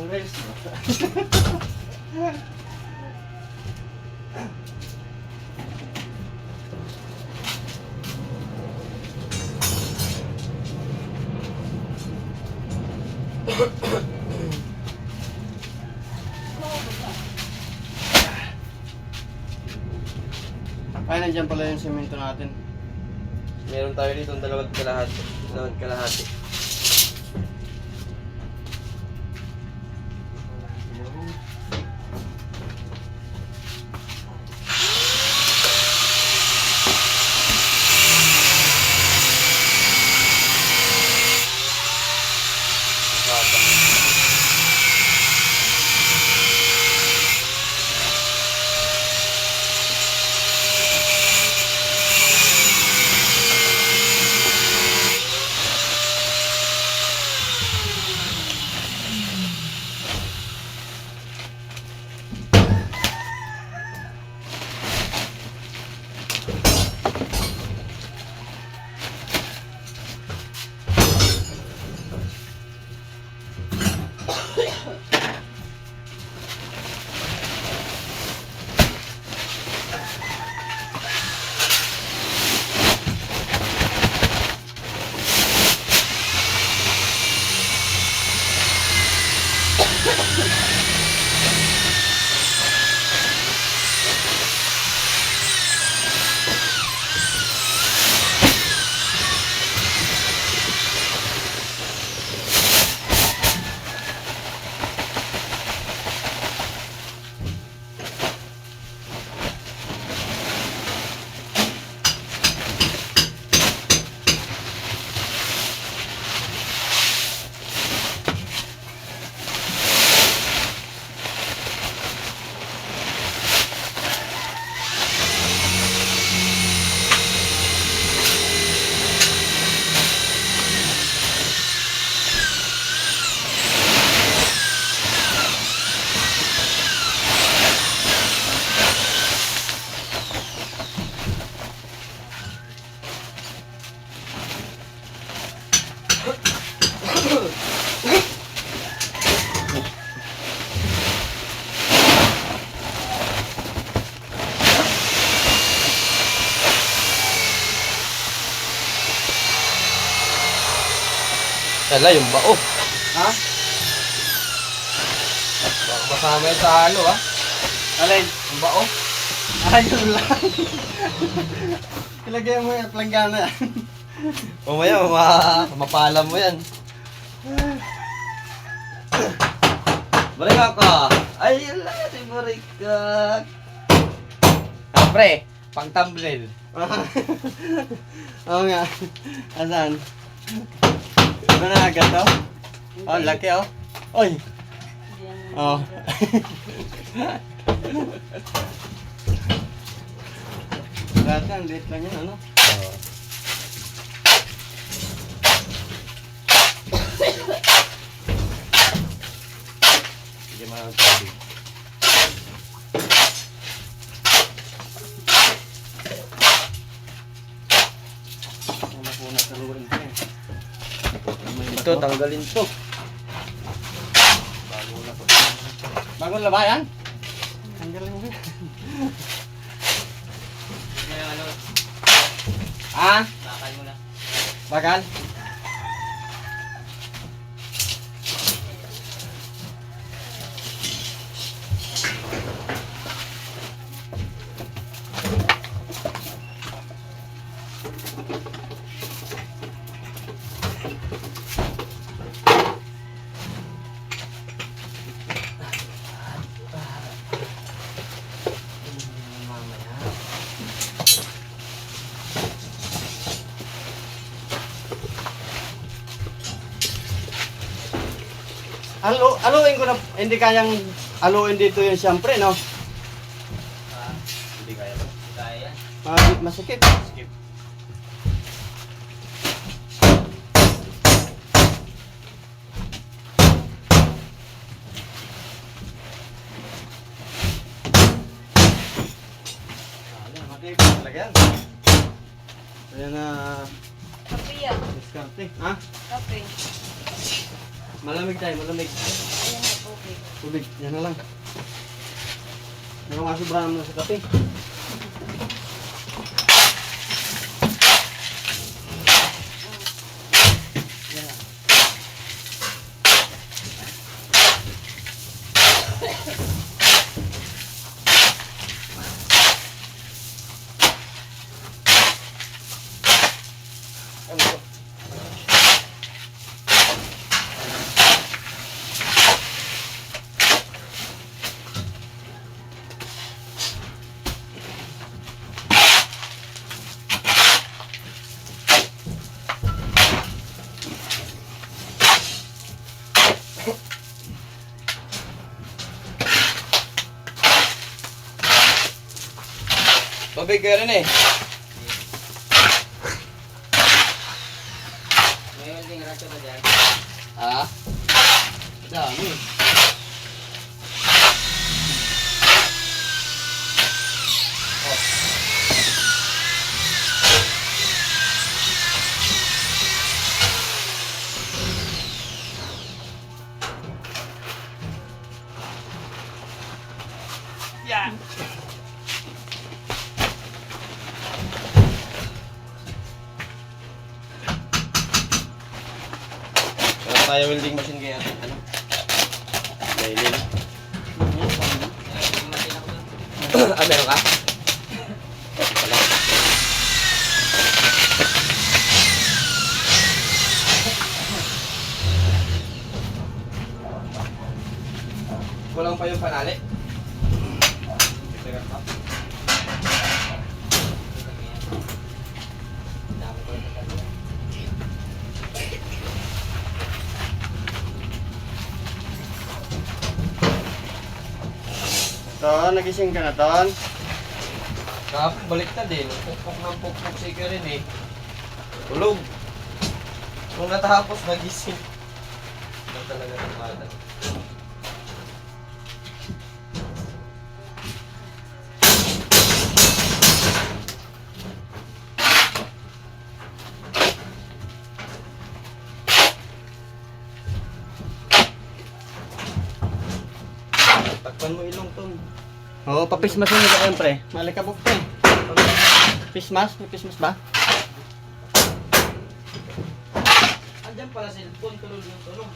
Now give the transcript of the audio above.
Ang race mo. Ay, nandiyan pala yung semento natin. Meron tayo dito ang dalawang kalahati. Dalawang kalahati. Kala yung bao. Ha? Baka masama yan sa halo ah. Alin? Yung bao. Ayun lang. Ilagay mo yung planggana. Mamaya, ma mapala mo yan. Balik ka. Ay, yun lang yan, balik ka. Ah, pre, pang thumbnail. Oo nga. Asan? Ano na agad to? Oh, laki oh. Oy! Oh. Dati, ang liit lang yun, ano? Mga tabi. Ano po nasa luwin ko eh. May Ito, tanggalin to. Bagong labayan? Tanggalin mo. Ah? Bakal mo na. Bakal? Alo, aluin ko na, hindi kayang aluin dito yung siyempre, no? Hindi kaya ba? Kaya. Ah, masikip. Skip. Ayan, matipid talaga yan. Ayan na, Kape yan. diskarte. Ha? Kape. Malamig tayo, malamig. Ayan na. Tubig, yan na lang. Pero nga sobrang naman sa kape. Ano Tubig ka rin eh. May welding ka ba dyan? Ah? Dami. Yeah. Tayo welding machine kaya ano? Mailin. ah, meron ka? Wala. Kulang pa yung panali. Teka pa. Ton, nagising ka na, Ton? Kahapon baliktad eh. Pukpok ng pukpok si rin eh. Tulog. Kung natapos, nagising. Ano talaga ng bata. Takpan mo ilong to. Oo, papismas mo nila yan, pre. Malikabok pre. Pismas? May pismas ba? Andyan pala cellphone, tulog yung tulog.